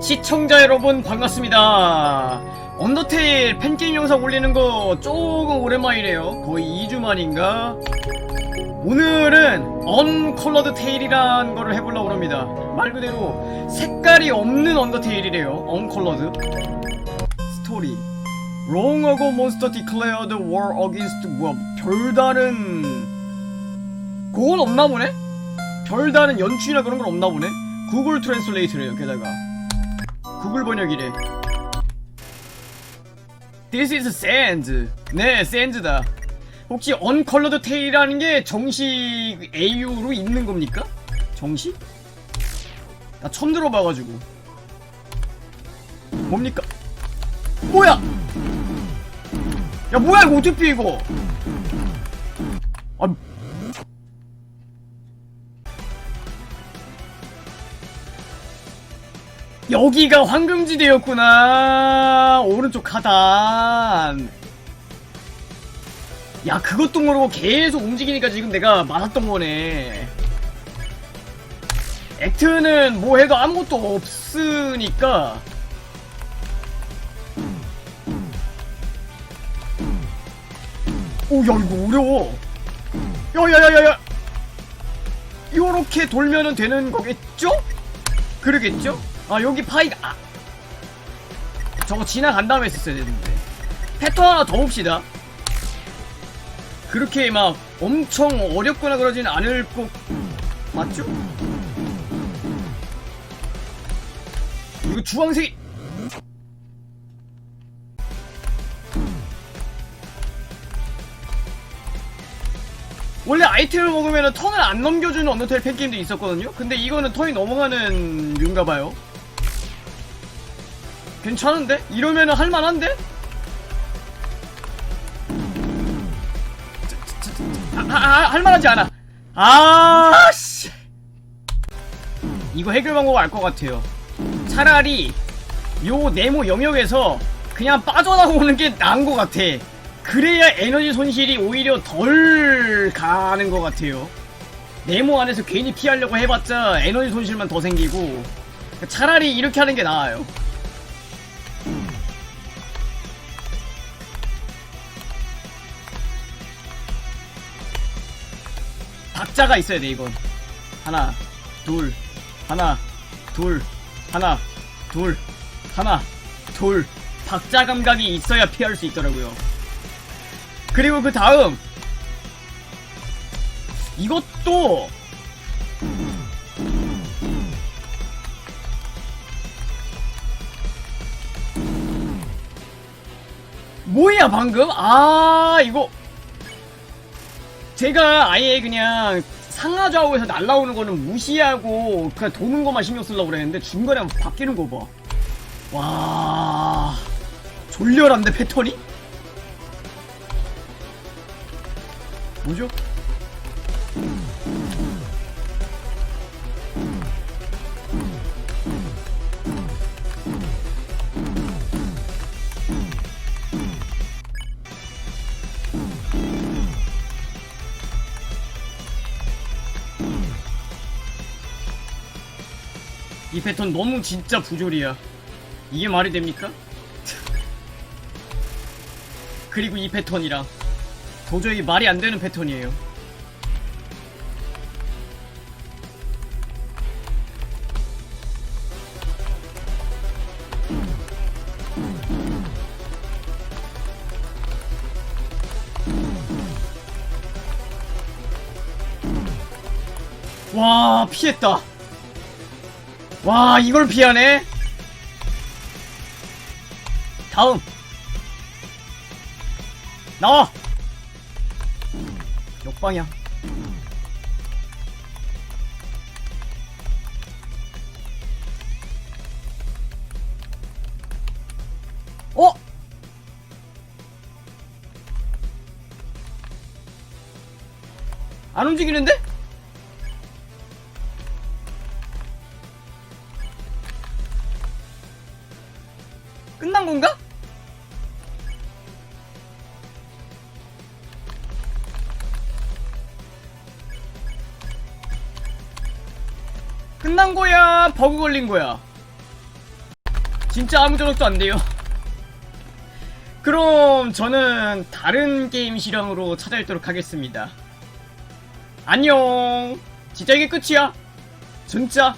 시청자 여러분 반갑습니다. 언더테일 팬게임 영상 올리는 거 조금 오랜만이래요. 거의 2주 만인가? 오늘은 언컬러드 테일이란 거를 해보려고 합니다. 말 그대로 색깔이 없는 언더테일이래요. 언컬러드. 스토리. Long ago monster declared war against 뭐 별다른 그건 없나 보네? 별다른 연출이나 그런 건 없나 보네? 구글 트랜슬레이트래요 게다가 구글 번역이래 This is sand 네 sand다 혹시 언컬러드 테일이라는 게 정식 AU로 있는 겁니까? 정식? 나 처음 들어봐가지고 뭡니까? 뭐야! 야 뭐야 이거 어떻게 피해 이거 아 여기가 황금지대였구나. 오른쪽 하단. 야 그것도 모르고 계속 움직이니까 지금 내가 맞았던 거네. 액트는 뭐 해도 아무것도 없으니까. 오야 이거 어려워. 야야야야야. 요렇게 돌면은 되는 거겠죠? 그러겠죠? 아 여기 파이가 아. 저거 지나간 다음에 했었어야 되는데 패턴 하나 더 봅시다 그렇게 막 엄청 어렵거나 그러진 않을 것 맞죠? 이거 주황색이 원래 아이템을 먹으면 턴을 안 넘겨주는 언더테일 팬게임도 있었거든요? 근데 이거는 턴이 넘어가는 류인가봐요 괜찮은데? 이러면은 할만한데? 아, 아, 아, 할만하지 않아 아, 씨. 이거 해결 방법 알 것 같아요 차라리 요 네모 영역에서 그냥 빠져나오는 게 나은 것 같아 그래야 에너지 손실이 오히려 덜 가는 것 같아요. 네모 안에서 괜히 피하려고 해봤자 에너지 손실만 더 생기고 차라리 이렇게 하는 게 나아요. 박자가 있어야 돼 이건. 하나, 둘, 하나, 둘, 하나, 둘, 하나, 둘. 박자 감각이 있어야 피할 수 있더라고요. 그리고 그 다음 이것도 뭐야 방금? 아 이거 제가 아예 그냥 상하좌우에서 날라오는 거는 무시하고 그냥 도는 것만 신경 쓰려고 그랬는데 중간에 바뀌는 거 봐. 와 졸렬한데 패턴이? 뭐죠? 이 패턴 너무 진짜 부조리야. 이게 말이 됩니까? 그리고 이 패턴이랑 도저히 말이 안 되는 패턴이에요. 와, 피했다. 와, 이걸 피하네? 다음. 나와! 역방향. 어? 안 움직이는데? 끝난 건가? 끝난 거야? 버그 걸린 거야? 진짜 아무 저력도 안 돼요. 그럼 저는 다른 게임 실황으로 찾아뵙도록 하겠습니다. 안녕. 진짜 이게 끝이야. 진짜.